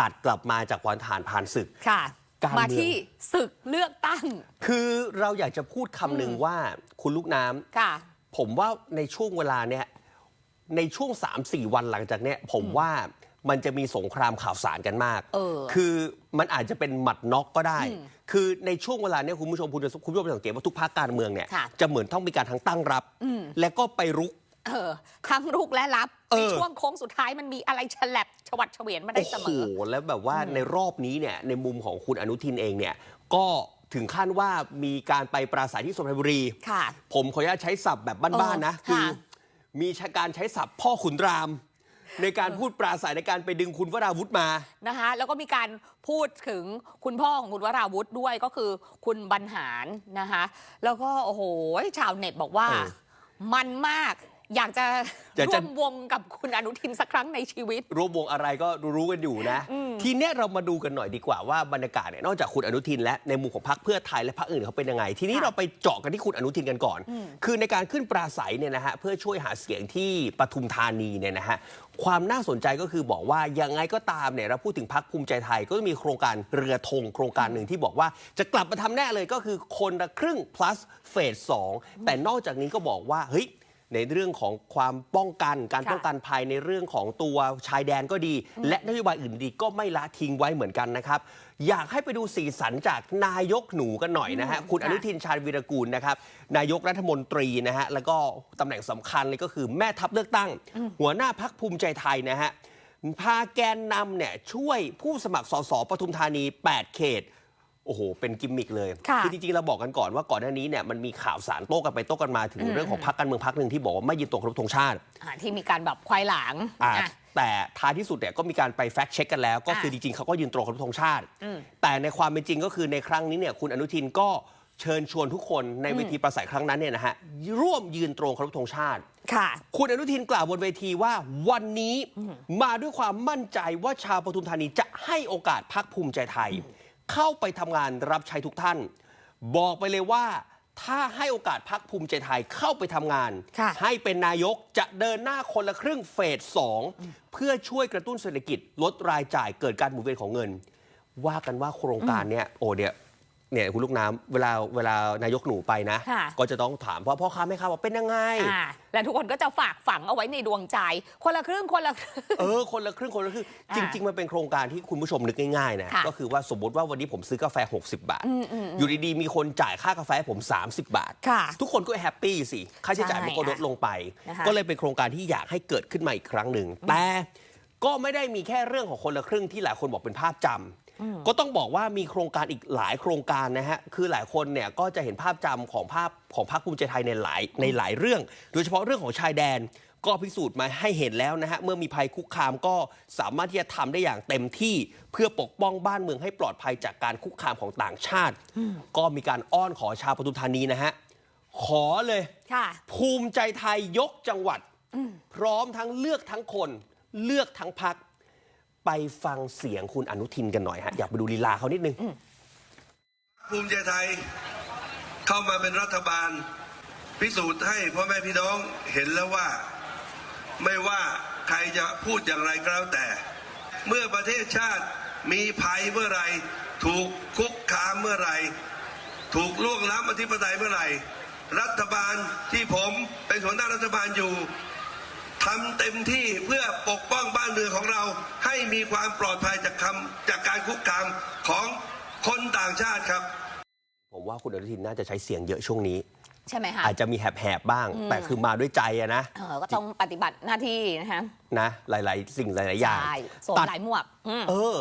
ตัดกลับมาจากวันทหารผ่านศึก ค่ะ การเมืองมาที่ศึกเลือกตั้ง คือเราอยากจะพูดคำหนึ่งว่าคุณลูกน้ำ ค่ะ ผมว่าในช่วงเวลาเนี้ยในช่วง 3-4 วันหลังจากเนี้ยผมว่ามันจะมีสงครามข่าวสารกันมาก เออคือมันอาจจะเป็นหมัดน็อกก็ได้อืมคือในช่วงเวลาเนี้ยคุณผู้ชมคุณคุณผู้ชมสังเกตว่าทุกภาคการเมืองเนี่ยค่ะจะเหมือนต้องมีการทั้งตั้งรับอืมและก็ไปรุก เออทั้งรุกและรับเอในอช่วงโค้งสุดท้ายมันมีอะไรฉลับฉวัดเฉวียนมาได้โอ้เสมโหอแล้วแบบว่าในรอบนี้เนี่ยในมุมของคุณอนุทินเองเนี่ยก็ถึงขั้นว่ามีการไปปราศัยที่สุพรรณบุรี ค่ะ ผมขออนุญาตใช้ศัพท์แบบบ้านๆนะเออคือค่ะมีการใช้ศัพท์พ่อขุนราม ในการพูดปราศัยในการไปดึงคุณวราวุธมานะคะ แล้วก็มีการพูดถึงคุณพ่อของคุณวราวุธด้วยก็คือคุณบรรหารนะคะ แล้วก็โอ้โหชาวเน็ตบอกว่าเออมันมาก อยากจะอยากร่จะ วมวงกับคุณอนุทินสักครั้งในชีวิตรวมวงอะไรก็รู้ๆกันอยู่นะ ทีเนี้ยเรามาดูกันหน่อยดีกว่าว่าบรรยากาศเนี่ยนอกจากคุณอนุทินและในมุมของพรรคเพื่อไทยและพรรคอื่นเขาเป็นยังไง ทีนี้ค่ะเราไปเจาะกันที่คุณอนุทินกันก่อน คือในการขึ้นปราศัยเนี่ยนะฮะเพื่อช่วยหาเสียงที่ปทุมธานีเนี่ยนะฮะความน่าสนใจก็คือบอกว่ายังไงก็ตามเนี่ยเราพูดถึงพรรคภูมิใจไทยก็จะมีโครงการเรือธงโครงการหนึ่งที่บอกว่าจะกลับมาทำแน่เลยก็คือคนละครึ่ง plus เฟสสองแต่นอกจากนี้ก็บอกว่าเฮ้ย ในเรื่องของความป้องกัน การค่ะป้องกันภัยในเรื่องของตัวชายแดนก็ดี และนโยบายอื่นดีก็ไม่ละทิ้งไว้เหมือนกันนะครับอยากให้ไปดูสีสันจากนายกหนูกันหน่อยนะฮะอืมคุณค่ะอนุทินชาญวีรกูลนะครับนายกรัฐมนตรีนะฮะแล้วก็ตำแหน่งสำคัญเลยก็คือแม่ทัพเลือกตั้ง หัวหน้าพักภูมิใจไทยนะฮะพาแกนนำเนี่ยช่วยผู้สมัครสสปทุมธานี 8 เขต โอ้โห เป็นกิมมิกเลยค่ะอจริงๆ เราบอกกันก่อนว่าก่อนหน้านี้เนี่ยมันมีข่าวสารโต้กันไปโต้กันมาถึงเรื่องของพรรคการเมืองพรรคหนึ่งที่บอกว่าไม่ยืนตรงครบธงชาติอ่าที่มีการแบบควายหลังอะอะแต่ท้ายที่สุดเนี่ยก็มีการไปแฟกต์เช็คกันแล้ว ก็คืออะจริงๆเขาก็ยืนตรงครบธงชาติอืมแต่ในความเป็นจริงก็คือในครั้งนี้เนี่ยคุณอนุทินก็เชิญชวนทุกคนในเวทีประสัยครั้งนั้นเนี่ยนะฮะร่วมยืนตรงเคารพธงชาติ ค่ะ คุณอนุทินกล่าวบนเวทีว่าวันนี้มาด้วยความมั่นใจว่าชาวปทุมธานีจะให้โอกาสพักภูมิใจไทย เข้าไปทำงานรับใช้ทุกท่าน บอกไปเลยว่า ถ้าให้โอกาสพักภูมิใจไทยเข้าไปทำงานค่ะให้เป็นนายกจะเดินหน้าคนละครึ่งเฟสสองเพื่อช่วยกระตุ้นเศรษฐกิจลดรายจ่ายเกิดการหมุนเวียนของเงิน ว่ากันว่าโครงการเนี้ยโอ้เนี่ย เนี่ยคุณลูกน้ำเวลาเวลานายกหนูไปนะ ค่ะ ก็จะต้องถามว่าพ่อค้าแม่ค้าว่าเป็นยังไง อ่าและทุกคนก็จะฝากฝังเอาไว้ในดวงใจ คนละครึ่งคนละครึ่ง เออคนละครึ่งคนละครึ่งอ่าจริง ๆ มันเป็นโครงการที่คุณผู้ชมนึกง่ายๆนะค่ะ ก็คือว่าสมมติว่าวันนี้ผมซื้อกาแฟ 60 บาท อืมอืม อยู่ดีๆ มีคนจ่ายค่ากาแฟให้ผม 30 บาท ค่ะทุกคนก็แฮปปี้สิ ค่าใช้จ่ายมันก็ลดลงไป นะคะก็เลยเป็นโครงการที่อยากให้เกิดขึ้นมาอีกครั้งหนึ่ง แต่ก็ไม่ได้มีแค่เรื่องของคนละครึ่งที่หลายคนบอกเป็นภาพจำ ก็ต้องบอกว่ามีโครงการอีกหลายโครงการนะฮะ คือหลายคนเนี่ยก็จะเห็นภาพจำของภาพของพรรคภูมิใจไทยในหลายในหลายเรื่อง โดยเฉพาะเรื่องของชายแดนก็พิสูจน์มาให้เห็นแล้วนะฮะ เมื่อมีภัยคุกคามก็สามารถที่จะทำได้อย่างเต็มที่ เพื่อปกป้องบ้านเมืองให้ปลอดภัยจากการคุกคามของต่างชาติ ก็มีการอ้อนขอชาวปทุมธานีนะฮะ ขอเลยค่ะภูมิใจไทยยกจังหวัด พร้อมทั้งเลือกทั้งคน เลือกทั้งพัก ไปฟังเสียงคุณอนุทินกันหน่อยฮะ อยากไปดูลีลาเขานิดนึง ภูมิใจไทยเข้ามาเป็นรัฐบาล พิสูจน์ให้พ่อแม่พี่น้องเห็นแล้วว่า ไม่ว่าใครจะพูดอย่างไรก็แล้วแต่ เมื่อประเทศชาติมีภัยเมื่อไหรถูกคุกคามเมื่อไหรถูกล่วงล้ำอธิปไตยเมื่อไหร่ รัฐบาลที่ผมเป็นหัวหน้ารัฐบาลอยู่ ทำเต็มที่เพื่อปกป้องบ้านเมืองของเราให้มีความปลอดภัยจากคำจากการคุกคามของคนต่างชาติครับ ผมว่าคุณอนุทินน่าจะใช้เสียงเยอะช่วงนี้ ใช่ไหมคะอาจจะมีแหบๆบ้าง แต่คือมาด้วยใจอะนะเออก็ต้องปฏิบัติหน้าที่นะคะนะ หลาย ๆ สิ่งหลาย ๆ อย่างใช่สวมตัดหลายหมวกอืม เออ